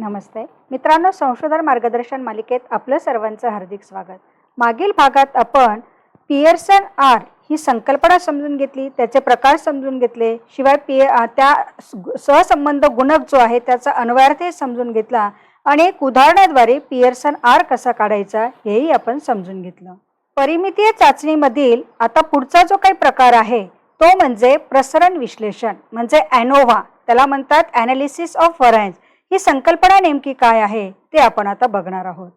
नमस्ते. मित्रांनो संशोधन मार्गदर्शन मालिकेत आपलं सर्वांचं हार्दिक स्वागत. मागील भागात आपण पियर्सन आर ही संकल्पना समजून घेतली त्याचे प्रकार समजून घेतले शिवाय पिय त्या सहसंबंध गुणक जो आहे त्याचा अन्वयार्थही समजून घेतला आणि एक उदाहरणाद्वारे पियर्सन आर कसा काढायचा हेही आपण समजून घेतलं. परिमितीय चाचणीमधील आता पुढचा जो काही प्रकार आहे तो म्हणजे प्रसरण विश्लेषण म्हणजे ॲनोव्हा. त्याला म्हणतात ॲनालिसिस ऑफ व्हरायन्स. ही संकल्पना नेमकी काय आहे ते आपण आता बघणार आहोत.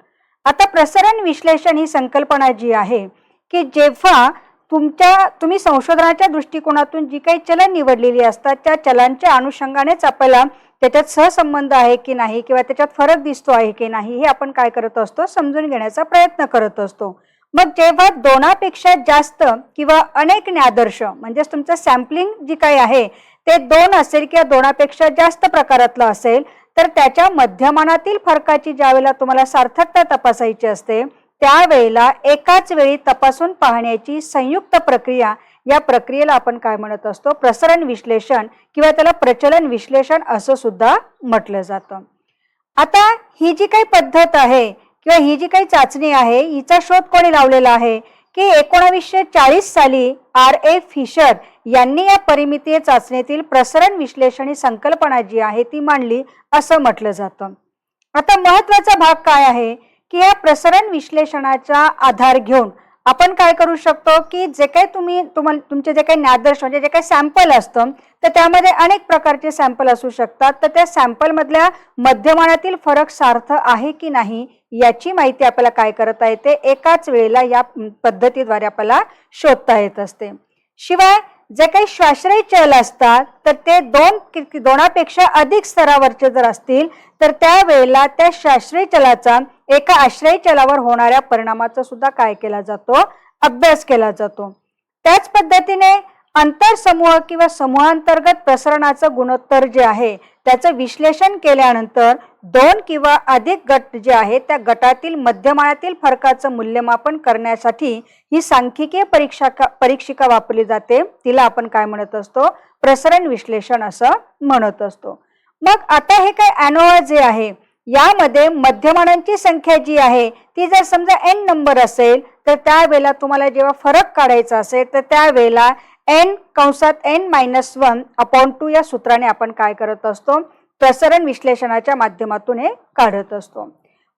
आता प्रसरण विश्लेषण ही संकल्पना जी आहे की जेव्हा तुमच्या तुम्ही संशोधनाच्या दृष्टिकोनातून जी काही चलन निवडलेली असतात त्या चलांच्या अनुषंगानेच आपल्याला त्याच्यात सहसंबंध आहे की नाही किंवा त्याच्यात फरक दिसतो आहे की नाही हे आपण काय करत असतो समजून घेण्याचा प्रयत्न करत असतो. मग जेव्हा दोनापेक्षा जास्त किंवा अनेक न्यादर्श म्हणजेच तुमचं सॅम्पलिंग जी काही आहे ते दोन असेल किंवा दोनापेक्षा जास्त प्रकारातलं असेल तर त्याच्या मध्यमानातील फरकाची ज्यावेळेला तुम्हाला सार्थकता तपासायची असते त्यावेळेला एकाच वेळी तपासून पाहण्याची संयुक्त प्रक्रिया या प्रक्रियेला आपण काय म्हणत असतो? प्रसरण विश्लेषण किंवा त्याला प्रचलन विश्लेषण असं सुद्धा म्हटलं जातं. आता ही जी काही पद्धत आहे किंवा ही जी काही चाचणी आहे हिचा शोध कोणी लावलेला आहे? की एकोणावीसशे चाळीस साली आर ए फिशर यांनी या परिमितीय चाचणीतील प्रसरण विश्लेषण ही संकल्पना जी आहे ती मांडली असं म्हटलं जातं. आता महत्त्वाचा भाग काय आहे? की या प्रसरण विश्लेषणाचा आधार घेऊन आपण काय करू शकतो? की जे काही तुम्ही तुम्हाला तुमचे जे काही ज्ञादर्श म्हणजे जे काही सॅम्पल असतं तर त्यामध्ये अनेक प्रकारचे सॅम्पल असू शकतात. तर त्या सॅम्पलमधल्या मध्यमानातील फरक सार्थ आहे की नाही याची माहिती आपल्याला काय करता येते? एकाच वेळेला या पद्धतीद्वारे आपल्याला शोधता येत असते. शिवाय जे काही श्वाश्रय चल असतात तर ते दोन दोनापेक्षा अधिक स्तरावरचे जर असतील तर त्यावेळेला त्या शास्त्रीय चलाचा एका आश्रयी चलावर होणाऱ्या परिणामाचा सुद्धा काय केला जातो? अभ्यास केला जातो. त्याच पद्धतीने आंतरसमूह किंवा समूहांतर्गत प्रसरणाचं गुणोत्तर जे आहे त्याचं विश्लेषण केल्यानंतर दोन किंवा अधिक गट जे आहेत त्या गटातील मध्यमानातील फरकाचं मूल्यमापन करण्यासाठी ही सांख्यिकीय परीक्षा परीक्षिका वापरली जाते. तिला आपण काय म्हणत असतो? प्रसरण विश्लेषण असं म्हणत असतो. मग आता हे काय अॅनोवा जे आहे यामध्ये मध्यमानांची संख्या जी आहे ती जर समजा एन नंबर असेल तर त्यावेळेला तुम्हाला जेव्हा फरक काढायचा असेल तर त्यावेळेला एन कंसात N minus one upon two या सूत्राने आपण काय करत असतो? प्रसरण विश्लेषणाच्या माध्यमातून हे काढत असतो.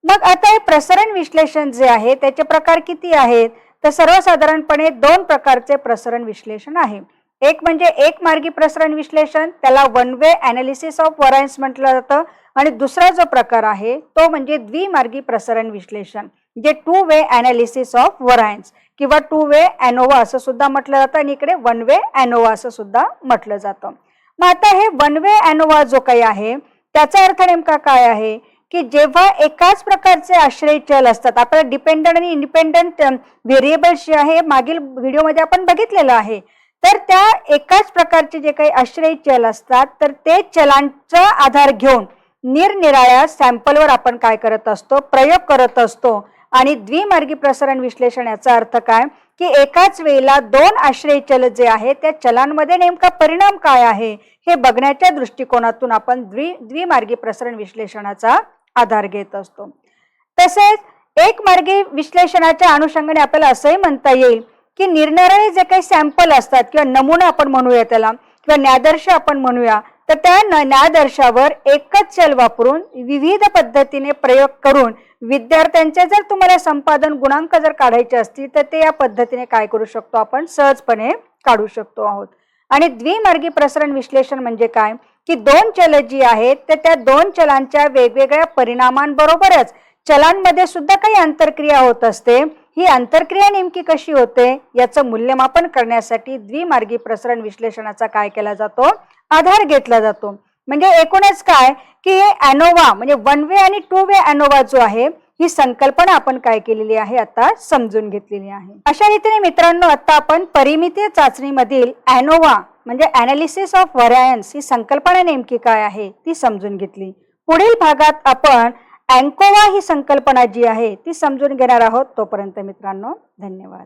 मग आता हे प्रसरण विश्लेषण जे आहे त्याचे प्रकार किती आहेत? तर सर्वसाधारणपणे दोन प्रकारचे प्रसरण विश्लेषण आहे. एक म्हणजे एक मार्गी प्रसरण विश्लेषण त्याला one way analysis of variance म्हटलं जातं. आणि दुसरा जो प्रकार आहे तो म्हणजे द्विमार्गी प्रसरण विश्लेषण. जे two way analysis of variance किंवा टू वे अॅनोवा असं सुद्धा म्हटलं जातं आणि इकडे वन वे अॅनोवा असं सुद्धा म्हटलं जातं. मग आता हे वन वे अॅनोवा जो काही आहे त्याचा अर्थ नेमका काय आहे? की जेव्हा एकाच प्रकारचे आश्रय चल असतात आपल्याला डिपेंडंट आणि इंडिपेंडंट व्हेरिएबल्स जे आहे मागील व्हिडिओमध्ये आपण बघितलेलं आहे. तर त्या एकाच प्रकारचे जे काही आश्रय चल असतात तर ते चलांचा आधार घेऊन निरनिराळ्या सॅम्पलवर आपण काय करत असतो प्रयोग करत असतो. आणि द्विमार्गी प्रसरण विश्लेषण याचा अर्थ काय? की एकाच वेळेला दोन आश्रय चल जे आहे त्या चलांमध्ये नेमका परिणाम काय आहे? हे बघण्याच्या दृष्टिकोनातून आपण द्वि द्विमार्गी प्रसरण विश्लेषणाचा आधार घेत असतो. तसेच एक मार्गी विश्लेषणाच्या अनुषंगाने आपल्याला असंही म्हणता येईल की निरनिराळे जे काही सॅम्पल असतात किंवा नमुना आपण म्हणूया त्याला किंवा न्यादर्श आपण म्हणूया तर त्या न- एकच चल वापरून विविध पद्धतीने प्रयोग करून विद्यार्थ्यांचे जर तुम्हाला संपादन गुणांक जर काढायचे असतील तर ते या पद्धतीने काय करू शकतो आपण? सहजपणे काढू शकतो आहोत. आणि द्विमार्गी प्रसरण विश्लेषण म्हणजे काय? की दोन चल जी आहेत तर त्या दोन चलांच्या वेगवेगळ्या परिणामांबरोबरच चलांमध्ये सुद्धा काही आंतरक्रिया होत असते. ही आंतरक्रिया नेमकी कशी होते? याचं मूल्यमापन करण्यासाठी द्विमार्गी प्रसरण विश्लेषणाचा काय केला जातो? आधार घेतला जातो. म्हणजे एकूणच काय? की हे अॅनोवा म्हणजे वन वे आणि टू वे अॅनोवा जो आहे ही संकल्पना आपण काय केलेली आहे आता समजून घेतलेली आहे. अशा रीतीने मित्रांनो आता आपण परिमितीय चाचणीमधील अॅनोवा म्हणजे अॅनालिसिस ऑफ व्हरायन्स ही संकल्पना नेमकी काय आहे ती समजून घेतली. पुढील भागात आपण अँकोवा ही संकल्पना जी आहे ती समजून घेणार आहोत. तोपर्यंत मित्रांनो धन्यवाद.